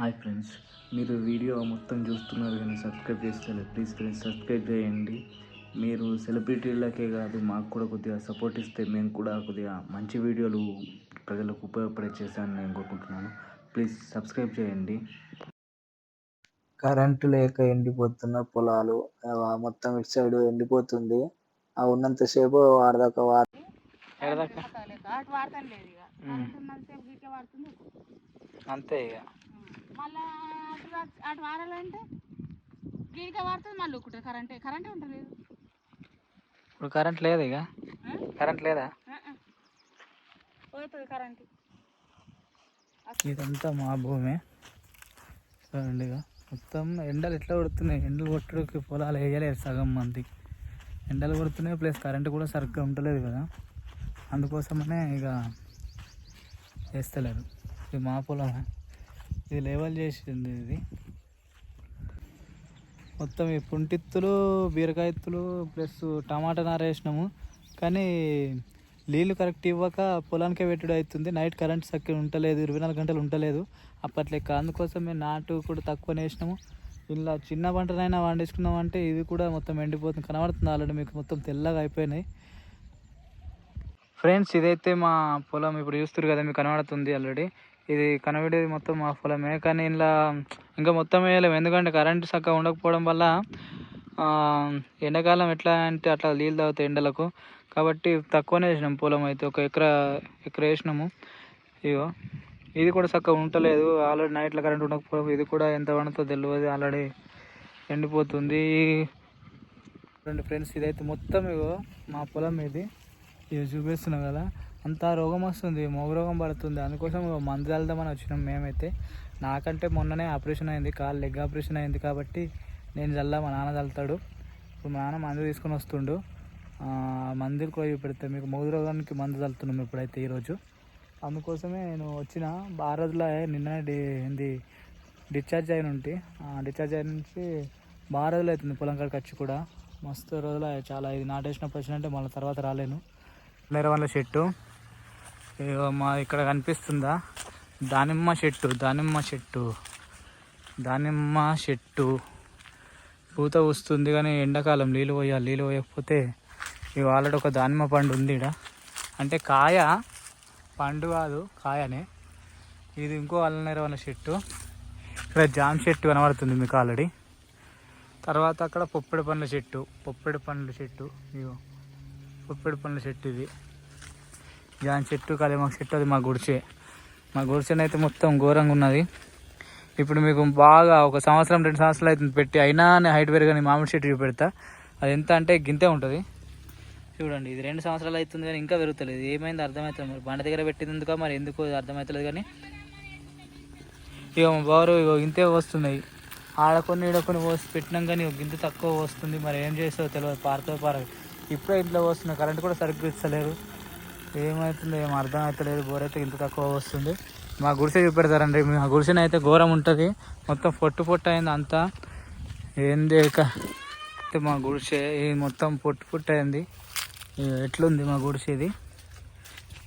Hi friends మీరు video మొత్తం చూస్తున్నారు కానీ సబ్స్క్రైబ్ చేస్తలేదు. ప్లీజ్ ఫ్రెండ్స్ సబ్స్క్రైబ్ చేయండి. మీరు సెలబ్రిటీలకే కాదు మాకు కూడా కొద్దిగా సపోర్ట్ ఇస్తే మేము కూడా కొద్దిగా మంచి వీడియోలు ప్రజలకు ఉపయోగపడే చేశానని నేను కోరుకుంటున్నాను. ప్లీజ్ సబ్స్క్రైబ్ చేయండి. కరెంటు లేక ఎండిపోతున్న పొలాలు మొత్తం ఇటు సైడ్ ఎండిపోతుంది. ఆ ఉన్నంతసేపు వాడదాకా వాడ అంతే ఇక. మళ్ళా అటు అటు వాడాలంటే గీకే వాడుతుంది మళ్ళీ ఒక్కటే కరెంటే కరెంటే ఉంటుంది ఇప్పుడు కరెంట్ లేదు ఇక? కరెంట్ లేదా? పోతుంది కరెంట్. ఇదంతా మా భూమి. చూడండి ఇక. మొత్తం ఎండలు ఎట్లా కొడుతున్నాయి? ఎండలు కొట్టడానికి పొలాలు వేయలేదు సగం మంది. ఎండలు కొడుతున్నాయి ప్లస్ కరెంట్ కూడా సరిగ్గా ఉండలేదు కదా. అందుకోసమనే ఇక వేస్తలేరు. ఇది మా పొలమే. ఇది లేవల్ చేసింది ఇది. మొత్తం ఈ పుంటిత్తులు బీరకాయత్తులు ప్లస్ టమాటా నార వేసినాము. కానీ నీళ్ళు కరెక్ట్ ఇవ్వక పొలానికే పెట్టుడు అవుతుంది. నైట్ కరెంట్ సక్కి ఉండలేదు ఇరవై నాలుగు గంటలు ఉండలేదు అప్పట్లెక్క అందుకోసం మేము నాటు కూడా తక్కువనే వేసినాము. ఇలా చిన్న పంటనైనా పండించుకున్నాం అంటే ఇది కూడా మొత్తం ఎండిపోతుంది. కనబడుతుంది ఆల్రెడీ మీకు మొత్తం తెల్లగా అయిపోయినాయి. ఫ్రెండ్స్ ఇదైతే మా పొలం ఇప్పుడు చూస్తారు కదా మీకు కనబడుతుంది ఆల్రెడీ. ఇది కనబడేది మొత్తం మా పొలమే. కానీ ఇలా ఇంకా మొత్తం వేయలేము. ఎందుకంటే కరెంట్ చక్కగా ఉండకపోవడం వల్ల ఎండాకాలం ఎట్లా అంటే అట్లా నీళ్ళు తాగుతాయి ఎండలకు. కాబట్టి తక్కువనే వేసినాం పొలం అయితే. ఒక ఎకరా ఎకరా వేసినాము. ఇగో ఇది కూడా చక్కగా ఉండలేదు. ఆల్రెడీ నైట్లో కరెంట్ ఉండకపోవడం ఇది కూడా ఎంత పడుతుందో తెలియదు ఆల్రెడీ ఎండిపోతుంది. రెండు ఫ్రెండ్స్ ఇదైతే మొత్తం ఇగో మా పొలం ఇది. ఇవి చూపిస్తున్నాం కదా. అంతా రోగం వస్తుంది మొగ రోగం పడుతుంది. అందుకోసం మందు వెళ్దామని వచ్చినాం మేమైతే. నాకంటే మొన్ననే ఆపరేషన్ అయింది కాలు లెగ్ ఆపరేషన్ అయింది కాబట్టి నేను చల్లా మా నాన్న చల్లుతాడు. ఇప్పుడు మా నాన్న మందు తీసుకొని వస్తుండు. మందులు కూడా పెడితే మీకు మొగ రోగానికి మందు చల్లుతున్నాం ఇప్పుడైతే ఈరోజు. అందుకోసమే నేను వచ్చిన. ఆ రోజులో నిన్న ఏంది డిశ్చార్జ్ అయిన ఉంటే. డిశ్చార్జ్ అయిన నుంచి బాగా రోజులు అవుతుంది పొలం కాడికి వచ్చి కూడా. మస్తు రోజులు చాలా ఇది నాటేసినప్పుడు వచ్చినంటే మళ్ళీ తర్వాత రాలేను. నెరవల్ల చెట్టు మా ఇక్కడ కనిపిస్తుందా? దానిమ్మ చెట్టు దానిమ్మ చెట్టు దానిమ్మ చెట్టు. పూత వస్తుంది కానీ ఎండాకాలం నీళ్ళు పోయాలి నీళ్ళు పోయకపోతే ఇవాళ ఆల్రెడీ ఒక దానిమ్మ పండు ఉంది ఈడ. అంటే కాయ పండు కాదు కాయనే. ఇది ఇంకో అల్లనేరవన్న చెట్టు. ఇక్కడ జామ చెట్టు కనబడుతుంది మీకు ఆల్రెడీ. తర్వాత అక్కడ పొప్పిడి పండ్ల చెట్టు పొప్పిడి పండ్ల చెట్టు ఇగో పొప్పిడి పండ్ల చెట్టు ఇది. దాని చెట్టు కలిమాకు చెట్టు అది మా గుడిసె. మా గుడిసెనైతే మొత్తం ఘోరంగా ఉన్నది. ఇప్పుడు మీకు బాగా ఒక సంవత్సరం రెండు సంవత్సరాలు అయితే పెట్టి అయినా హైట్ పెరగని మామిడి చెట్టు చూపెడతా. అది ఎంత అంటే గింతే ఉంటుంది. చూడండి ఇది రెండు సంవత్సరాలు అవుతుంది కానీ ఇంకా పెరుగుతలేదు. ఏమైంది అర్థమవుతుంది మరి. బండ దగ్గర పెట్టింది మరి ఎందుకు అర్థమవుతలేదు కానీ. ఇక మా బారు ఇగో ఇంతే వస్తున్నాయి ఆడ కొన్ని ఈడ కొన్ని పోసి పెట్టినాం కానీ గింత తక్కువ వస్తుంది మరి ఏం చేస్తుందో తెలియదు పారతో పార ఇప్పుడే ఇంట్లో వస్తున్నాయి కరెంట్ కూడా సరిగ్గా ఇస్తలేరు ఏమవుతుందో ఏం అర్థం అవుతలేదు బోర్ అయితే ఇంత తక్కువ వస్తుంది. మా గుడిసె చూపెడతారండి. మా గుడిసెన అయితే ఘోరం ఉంటుంది. మొత్తం పొట్టు పొట్టు అయింది అంతా. ఏంది అయితే మా గుడిసె ఇది మొత్తం పొట్టు పొట్టు అయింది. ఎట్లుంది మా గుడిసె ఇది?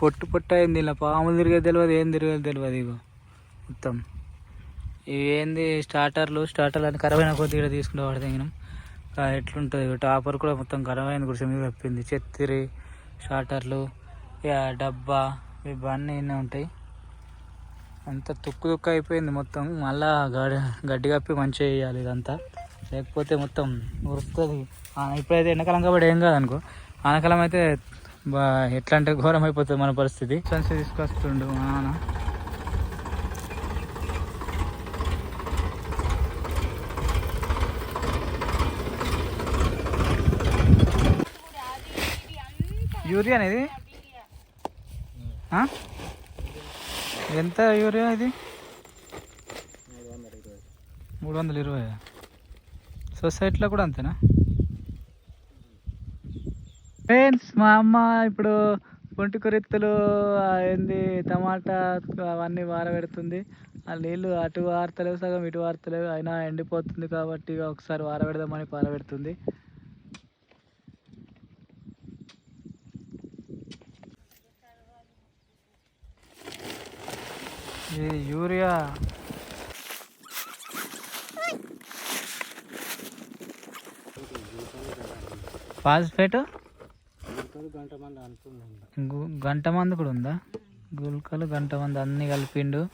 పొట్టు పొట్టు అయింది. ఇలా పాములు తిరిగేది తెలియదు ఏం తిరిగేది తెలియదు ఇగో. మొత్తం. ఇవేంది ఏంది? స్టార్టర్లు. స్టార్టర్లు అని ఖరాబ్ అయిన కొద్ది ఇక్కడ తీసుకుంటే వాడితే ఎట్లుంటుంది టాపర్ కూడా మొత్తం ఖరాబ్ అయింది గుడిసె మీద చెప్పింది చెత్తిరి స్టార్టర్లు. ఇక డబ్బా ఇవన్నీ ఇన్నే ఉంటాయి. అంత తుక్కు తుక్కు అయిపోయింది మొత్తం. మళ్ళా గడి గడ్డి కప్పి మంచిగా వేయాలి ఇదంతా. లేకపోతే మొత్తం ఉరుస్తుంది ఇప్పుడైతే ఎండాకాలం కాబట్టి ఏం కాదనుకో ఆనకాలం అయితే బా ఎట్లా అంటే ఘోరం అయిపోతుంది మన పరిస్థితి. సన్స్ తీసుకొస్తుండు మా నాన్న. యూరియా అనేది ఎంత యూరియా ఇది? మూడు వందల ఇరవై. సొసైటీలో కూడా అంతేనా? ఫ్రెండ్స్ మా అమ్మ ఇప్పుడు పొంటి కొరెత్తులు ఏంది టమాటా అవన్నీ వారబెడుతుంది. ఆ నీళ్ళు అటు వారతలేవు సగం ఇటు వారతలేవు అయినా ఎండిపోతుంది కాబట్టి ఒకసారి వారబెడదామని పారబెడుతుంది. ఇది యూరియా. ఫాస్ఫేట్? గంట మంది కూడా ఉందా? గుల్కలు గంట మంది అన్నీ కలిపిండు.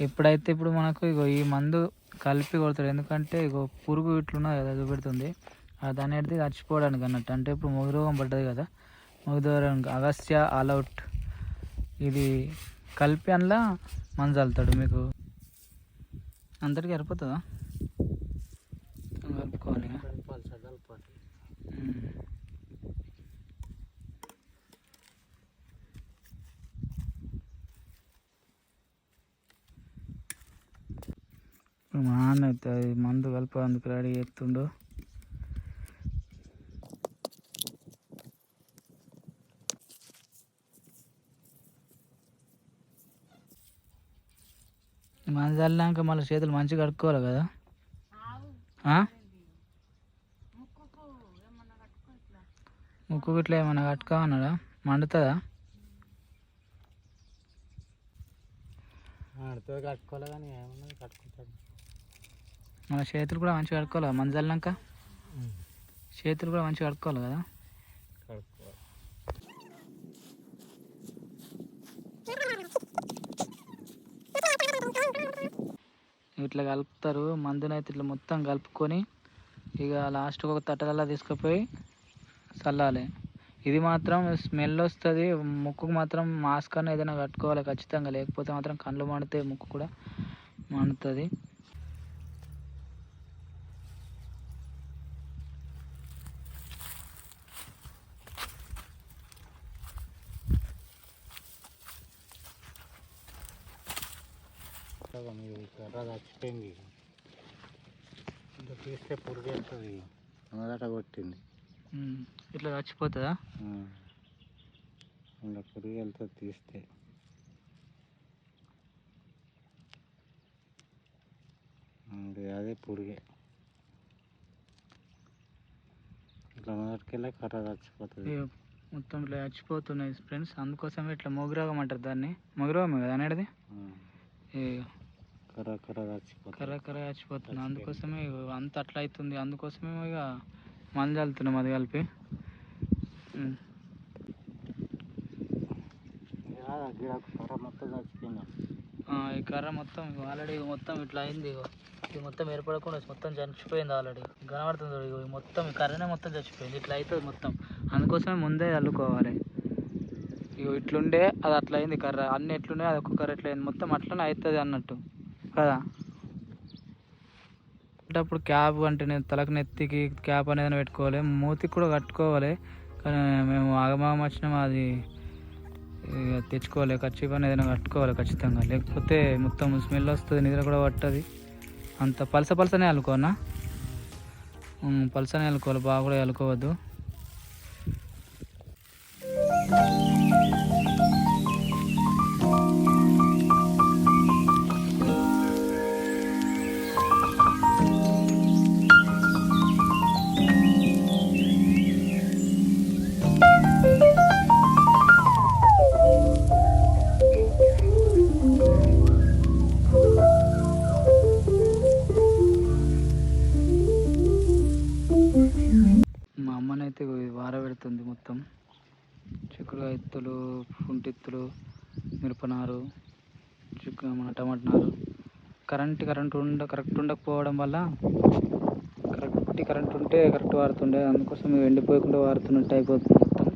ఎప్పుడైతే ఇప్పుడు మనకు ఇగో ఈ మందు కలిపి కొడతాడు. ఎందుకంటే ఇగో పురుగు ఇట్లున్నా కదా చూపెడుతుంది. అది అనేది చచ్చిపోవడానికి అన్నట్టు. అంటే ఇప్పుడు మొగ రోగం పడ్డది కదా. మొగ రోగం అగస్త్య ఆల్అవుట్ ఇది కలిపి అందులో మందు చల్లుతాడు మీకు. అందరికీ సరిపోతుందా? కలుపుకోవాలి ఇప్పుడు మా అన్న అయితే అది మందు కలిపేందుకు రెడీ చేస్తుండు. మందు చల్లినాక మళ్ళీ చేతులు మంచిగా కడుక్కోవాలి కదా? ముక్కు ఇట్లా ఏమన్నా కట్టుకోమన్నాడా మండుతుందా? కట్టుకోవాలి కానీ ఏమన్నా కట్టుకుంటాడు. మన చేతులు కూడా మంచిగా కడుక్కోవాలి మందు చల్లినాక? చేతులు కూడా మంచిగా కడుక్కోవాలి కదా. ఇట్లా కలుపుతారు మందునైతే ఇట్లా మొత్తం కలుపుకొని ఇక లాస్ట్కి ఒక తట్టలలో తీసుకుపోయి చల్లాలి. ఇది మాత్రం స్మెల్ వస్తుంది ముక్కుకు మాత్రం మాస్క్ అన్న ఏదైనా కట్టుకోవాలి ఖచ్చితంగా లేకపోతే మాత్రం కళ్ళు మండితే ముక్కు కూడా మండుతుంది మీరు కర్ర చచ్చిపోయింది ఇంకా తీస్తే పురుగు వెళ్తుంది మొదట కొట్టింది ఇట్లా చచ్చిపోతుందా ఇంకా పురుగు వెళ్తుంది తీస్తే అదే పురుగే ఇట్లా మొదటికెళ్ళి కర్ర చచ్చిపోతుంది మొత్తం ఇట్లా చచ్చిపోతున్నాయి ఫ్రెండ్స్ అందుకోసమే ఇట్లా మొగురోగం అంటారు దాన్ని మొగురోగమే కదా అనేది కర్ర కర్ర చచ్చిపోతుంది అందుకోసమే అంత అట్లా అవుతుంది అందుకోసమే ఇక మందు చల్లుతున్నాం అది కలిపి. ఈ కర్ర మొత్తం ఆల్రెడీ మొత్తం ఇట్లా అయింది ఇది మొత్తం ఏర్పడకుండా మొత్తం చచ్చిపోయింది ఆల్రెడీ. కనబడుతుంది ఈ మొత్తం కర్రనే మొత్తం చచ్చిపోయింది. ఇట్లా అవుతుంది మొత్తం. అందుకోసమే ముందే చల్లుకోవాలి. ఇగో ఇట్లుండే అది అట్లా అయింది కర్ర. అన్ని ఎట్లుండే అది ఒక్క కర్ర ఎట్లా అయింది మొత్తం అట్లనే అవుతుంది అన్నట్టు. కదా. అంటే అప్పుడు క్యాప్ అంటే నేను తలకు నెత్తికి క్యాప్ అనేది పెట్టుకోవాలి. మూతికి కూడా కట్టుకోవాలి. కానీ మేము ఆగమాగం వచ్చినాము అది ఇక తెచ్చుకోవాలి. ఖర్చు పని ఏదైనా కట్టుకోవాలి ఖచ్చితంగా. లేకపోతే మొత్తం స్మెల్ వస్తుంది నిద్ర కూడా పట్టదు. అంత పలస పలసనే అల్లుకోనా పలసనే అల్లుకోవాలి బాగా కూడా అల్లుకోవద్దు మిరపనారు చిక్కు మన టమాట నారు. కరెంట్ కరెంట్ ఉండ కరెక్ట్ ఉండకపోవడం వల్ల కరెక్ట్ కరెంట్ ఉంటే కరెక్ట్ వాడుతుండే అందుకోసం ఎండిపోయకుండా వాడుతున్నట్టు అయిపోతుంది మొత్తం.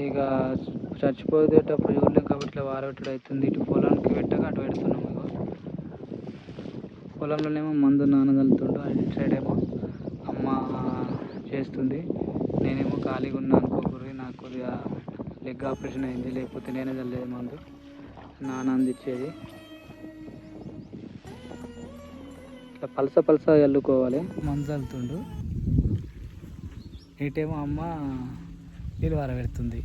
ఇక చచ్చిపోయేటప్పుడు చూడలేం కాబట్టి ఇట్లా వారబెట్టడం అవుతుంది. ఇటు పొలానికి పెట్టక అటు పెడుతున్నాం ఇగో. పొలంలోనేమో మందు నానగలుగుతుండు. అటు సైడ్ ఏమో అమ్మ చేస్తుంది. నేనేమో ఖాళీగా ఉన్నాను అనుకోకూరి నాకు కొద్దిగా లెగ్ ఆపరేషన్ అయింది. లేకపోతే నేనే చల్లేదు మందు. నాన్న అందించేది. ఇట్లా పలస పలస చల్లుకోవాలి మందు నీటేమో ఇటేమో అమ్మ నీళ్ళు పెడుతుంది.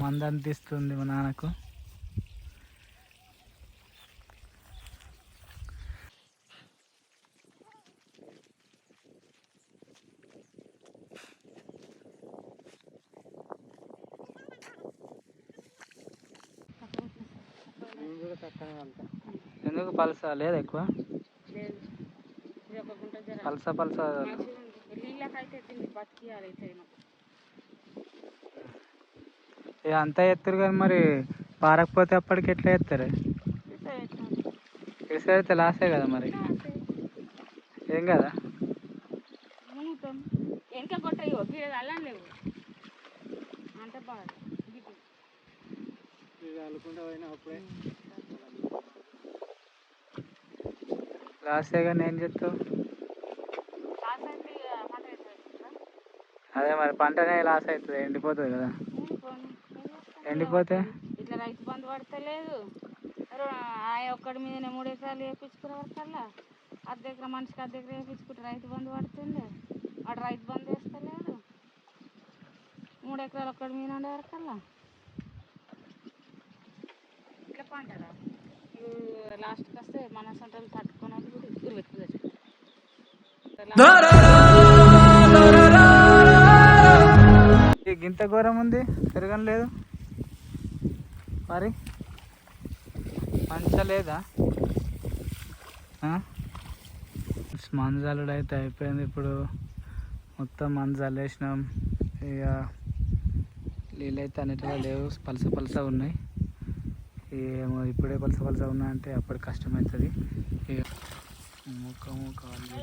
మందు అందిస్తుంది మా నాన్నకు ఎందుకు పల్స లేదు ఎక్కువ? పల్స పల్స ఇక అంతా ఎత్తురు కానీ మరి పారకపోతే అప్పటికి ఎట్లా ఎత్తారు? అయితే లాసే కదా మరి? ఏం కదా? మునుగుతాం వెనక కొట్టాయి గీడ అల్లం లేవు. బాగా. గిట్టు. లాసే కానీ ఏం చెప్తావు? అదే మరి పంటనే లాస్ అవుతుంది ఎండిపోతుంది కదా? ఎండిపోతే? ఇట్లా రైతు బంధు పడతలేదు. ఆ ఒక్కడి మీదనే మూడు ఎకరాలు వేయించుకునే వరకల్లా. అర్ధ ఎకరం మనిషికి అర్ధ ఎకరం వేయించుకుంటే రైతు బంధు పడుతుంది వాడు రైతు బంధు వేస్తలేడు మూడు ఎకరాలు ఒక్కడి మీద ఉండే వరకల్లా. ఇట్లా పంటరా? లాస్ట్కి వస్తే మన సొంతలు తట్టుకొని వాళ్ళు కూడా ఊరు పెట్టుకోవచ్చు ఈ గింత ఘోరం ఉంది? తిరగని లేదు మరి? మంచిగా లేదా మంజాలుడు అయితే అయిపోయింది ఇప్పుడు. మొత్తం మంజాలు వేసినాం. ఇక నీళ్ళు అయితే అన్నిటిలో లేవు. పలస పలస ఉన్నాయి. ఏమో ఇప్పుడే పలస పలస ఉన్నాయంటే అప్పుడు కష్టమవుతుంది. ముఖము కాళ్ళు